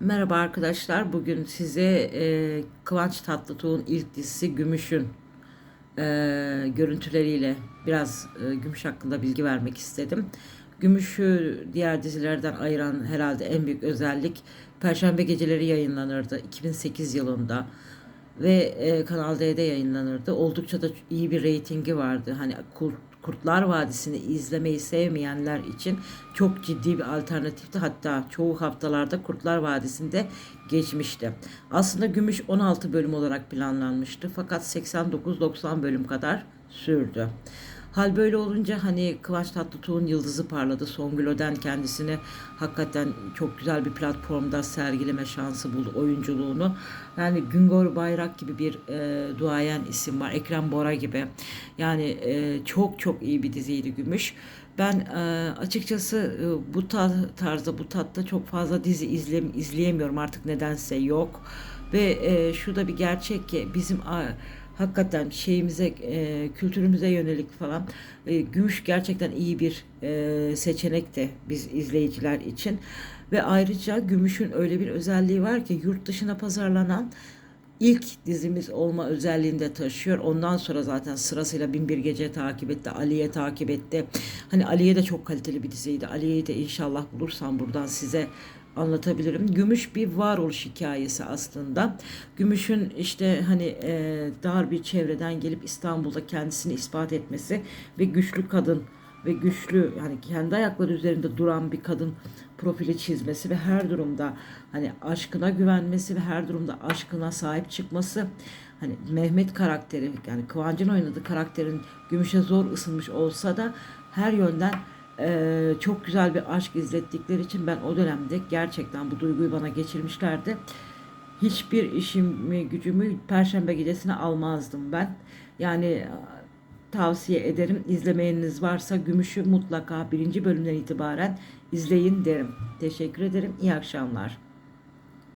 Merhaba arkadaşlar. Bugün size e, Kıvanç Tatlıtuğ'un ilk dizisi Gümüş'ün e, görüntüleriyle biraz e, Gümüş hakkında bilgi vermek istedim. Gümüş'ü diğer dizilerden ayıran herhalde en büyük özellik Perşembe geceleri yayınlanırdı 2008 yılında ve e, Kanal D'de yayınlanırdı. Oldukça da iyi bir reytingi vardı. Hani Kurt, Kurtlar Vadisi'ni izlemeyi sevmeyenler için çok ciddi bir alternatifti. Hatta çoğu haftalarda Kurtlar Vadisi'nde geçmişti. Aslında Gümüş 16 bölüm olarak planlanmıştı. Fakat 89-90 bölüm kadar sürdü. Hal böyle olunca hani Kıvanç Tatlıtuğ'un yıldızı parladı. Songül Öden kendisini hakikaten çok güzel bir platformda sergileme şansı buldu oyunculuğunu. Yani Güngör Bayrak gibi bir e, duayen isim var. Ekrem Bora gibi. Yani e, çok çok iyi bir diziydi Gümüş. Ben e, açıkçası e, bu ta- tarzda bu tatta çok fazla dizi izle, izleyemiyorum artık nedense yok. Ve e, şu da bir gerçek ki bizim a, hakikaten şeyimize, e, kültürümüze yönelik falan e, gümüş gerçekten iyi bir e, seçenekti biz izleyiciler için. Ve ayrıca gümüşün öyle bir özelliği var ki yurt dışına pazarlanan ilk dizimiz olma özelliğini de taşıyor. Ondan sonra zaten sırasıyla Binbir Gece takip etti, Aliye takip etti. Hani Aliye de çok kaliteli bir diziydi. Aliye'yi de inşallah bulursam buradan size anlatabilirim. Gümüş bir varoluş hikayesi aslında. Gümüş'ün işte hani e, dar bir çevreden gelip İstanbul'da kendisini ispat etmesi ve güçlü kadın ve güçlü yani kendi ayakları üzerinde duran bir kadın profili çizmesi ve her durumda hani aşkına güvenmesi ve her durumda aşkına sahip çıkması hani Mehmet karakteri yani Kıvancın oynadığı karakterin Gümüş'e zor ısınmış olsa da her yönden eee, çok güzel bir aşk izlettikleri için ben o dönemde gerçekten bu duyguyu bana geçirmişlerdi. Hiçbir işimi gücümü Perşembe gecesine almazdım ben. Yani tavsiye ederim. İzlemeyeniniz varsa Gümüş'ü mutlaka birinci bölümden itibaren izleyin derim. Teşekkür ederim. İyi akşamlar.